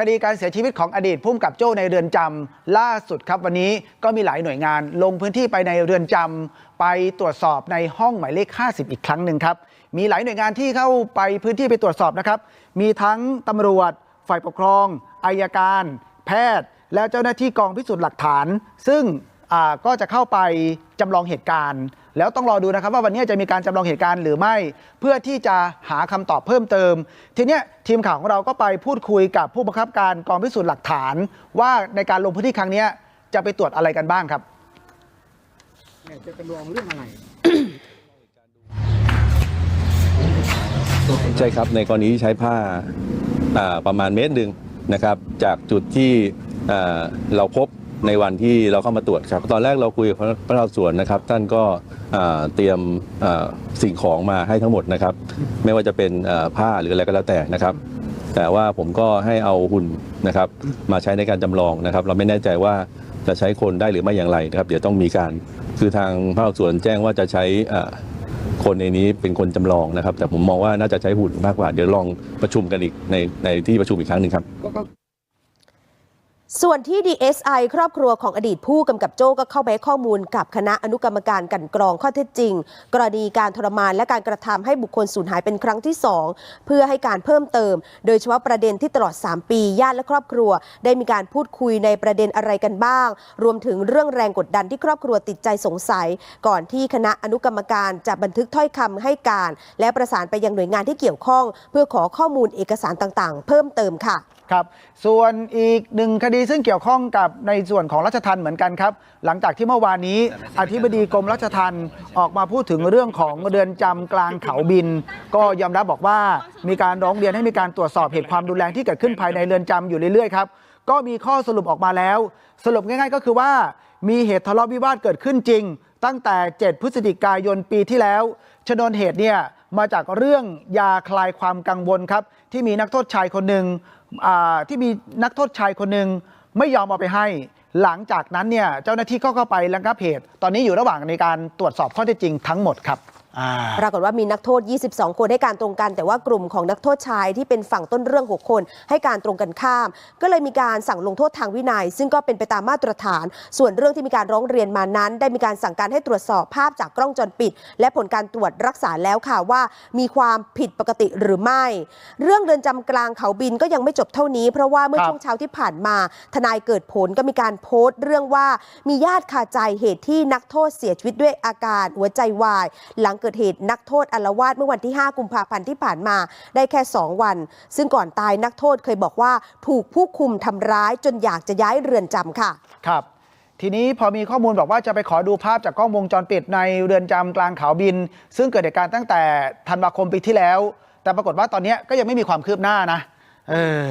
คดีการเสียชีวิตของอดีตผู้กำกับโจ้ในเรือนจำล่าสุดครับวันนี้ก็มีหลายหน่วยงาน ลงพื้นที่ไปในเรือนจำไปตรวจสอบในห้องหมายเลข 50 อีกครั้งหนึ่งครับ มีหลายหน่วยงานที่เข้าไปพื้นที่ไปตรวจสอบนะครับ มีทั้งตำรวจ ฝ่ายปกครองอายการ แพทย์ และเจ้าหน้าที่กองพิสูจน์หลักฐาน ซึ่ง ก็จะเข้าไปจำลองเหตุการณ์ แล้วต้องรอดูนะครับว่าวันนี้จะมีการจำลองเหตุการณ์หรือไม่ เพื่อที่จะหาคำตอบเพิ่มเติม ทีเนี้ยทีมข่าวของเราก็ไปพูดคุยกับผู้บังคับการกองพิสูจน์หลักฐาน ว่าในการลงพื้นที่ครั้งเนี้ยจะไปตรวจอะไรกันบ้างครับเนี่ยจะจำลองเรื่องอะไรใช่ครับในกรณีที่ใช้ผ้าอ่าประมาณเมตรหนึ่งนะครับ จากจุดที่อ่าเราพบ ในวันที่เราเข้ามาตรวจครับ ตอนแรกเราคุยกับพนักงานสวนนะครับ ท่านก็เตรียมสิ่งของมาให้ทั้งหมดนะครับ ไม่ว่าจะเป็นผ้าหรืออะไรก็แล้วแต่นะครับ แต่ว่าผมก็ให้เอาหุ่นนะครับ มาใช้ในการจำลองนะครับ เราไม่แน่ใจว่าจะใช้คนได้หรือไม่อย่างไรนะครับ เดี๋ยวต้องมีการคือทางพนักงานสวนแจ้งว่าจะใช้คนในนี้เป็นคนจำลองนะครับ แต่ผมมองว่าน่าจะใช้หุ่นมากกว่า เดี๋ยวลองประชุมกันอีกในในที่ประชุมอีกครั้งหนึ่งครับ ส่วนที่ DSI ครอบครัวของอดีตผู้กำกับโจ้ก็เข้าไปให้ข้อมูลกับคณะอนุกรรมการกันกรองข้อเท็จจริง กรณีการทรมานและการกระทำให้บุคคลสูญหายเป็นครั้งที่ 2 เพื่อให้การเพิ่มเติม โดยเฉพาะประเด็นที่ตลอด 3 ปีญาติและครอบครัว ได้มีการพูดคุยในประเด็นอะไรกันบ้าง รวมถึงเรื่องแรงกดดันที่ครอบครัวติดใจสงสัย ก่อนที่คณะอนุกรรมการจะบันทึกถ้อยคำให้การ และประสานไปยังหน่วยงานที่เกี่ยวข้อง เพื่อขอข้อมูลเอกสารต่างๆ เพิ่มเติมค่ะ ครับ ส่วนอีกหนึ่งคดีซึ่งเกี่ยวข้องกับในส่วนของรัชทันเหมือนกันครับ หลังจากที่เมื่อวานนี้ อธิบดีกรมรัชทันออกมาพูดถึงเรื่องของเรือนจำกลางเขาบิน ก็ยอมรับบอกว่ามีการร้องเรียนให้มีการตรวจสอบเหตุความรุนแรงที่เกิดขึ้นภายในเรือนจำอยู่เรื่อยๆครับก็มีข้อสรุปออกมาแล้ว สรุปง่ายๆ ก็คือว่ามีเหตุทะเลาะวิวาทเกิดขึ้นจริง ตั้งแต่ 7 พฤศจิกายนปีที่แล้ว ชนวนเหตุเนี่ยมาจากเรื่องยาคลายความกังวลครับ ที่มีนักโทษชายคนหนึ่งอ่า ที่มีนักโทษชายคนหนึ่งไม่ยอมเอาไปให้ หลังจากนั้นเนี่ยเจ้าหน้าที่ก็เข้าไประงับเหตุ ตอนนี้อยู่ระหว่างในการตรวจสอบข้อเท็จจริงทั้งหมดครับ ปรากฏว่ามีนักโทษ 22 คนให้การตรงกัน แต่ว่ากลุ่มของนักโทษชายที่เป็นฝั่งต้นเรื่อง 6 คน ให้การตรงกันข้าม ก็เลยมีการสั่งลงโทษทางวินัย ซึ่งก็เป็นไปตามมาตรฐาน ส่วนเรื่องที่มีการร้องเรียนมานั้น ได้มีการสั่งการให้ตรวจสอบภาพจากกล้องจรปิด และผลการตรวจรักษาแล้วค่ะว่า มีความผิดปกติหรือไม่ เรื่องเรือนจำกลางเขาบินก็ยังไม่จบเท่านี้ เพราะว่าเมื่อครับช่วงเช้าที่ผ่านมา ทนายเกิดผลก็มีการโพสต์ เรื่องว่ามีญาติคาใจเหตุที่นักโทษเสียชีวิตด้วยอาการหัวใจวายหลังเกิดเหตุนักโทษอาลวาดเมื่อวันที่ 5 กุมภาพันธ์ที่ผ่านมาได้แค่ 2 วัน ซึ่งก่อนตายนักโทษเคยบอกว่าถูกผู้คุมทำร้ายจนอยากจะย้ายเรือนจำค่ะครับทีนี้พอมีข้อมูลบอกว่าจะไปขอดูภาพจากกล้องวงจรปิดในเรือนจำกลางเขาบิน ซึ่งเกิดเหตุการณ์ตั้งแต่ธันวาคมปีที่แล้ว แต่ปรากฏว่าตอนนี้ก็ยังไม่มีความคืบหน้านะ เออ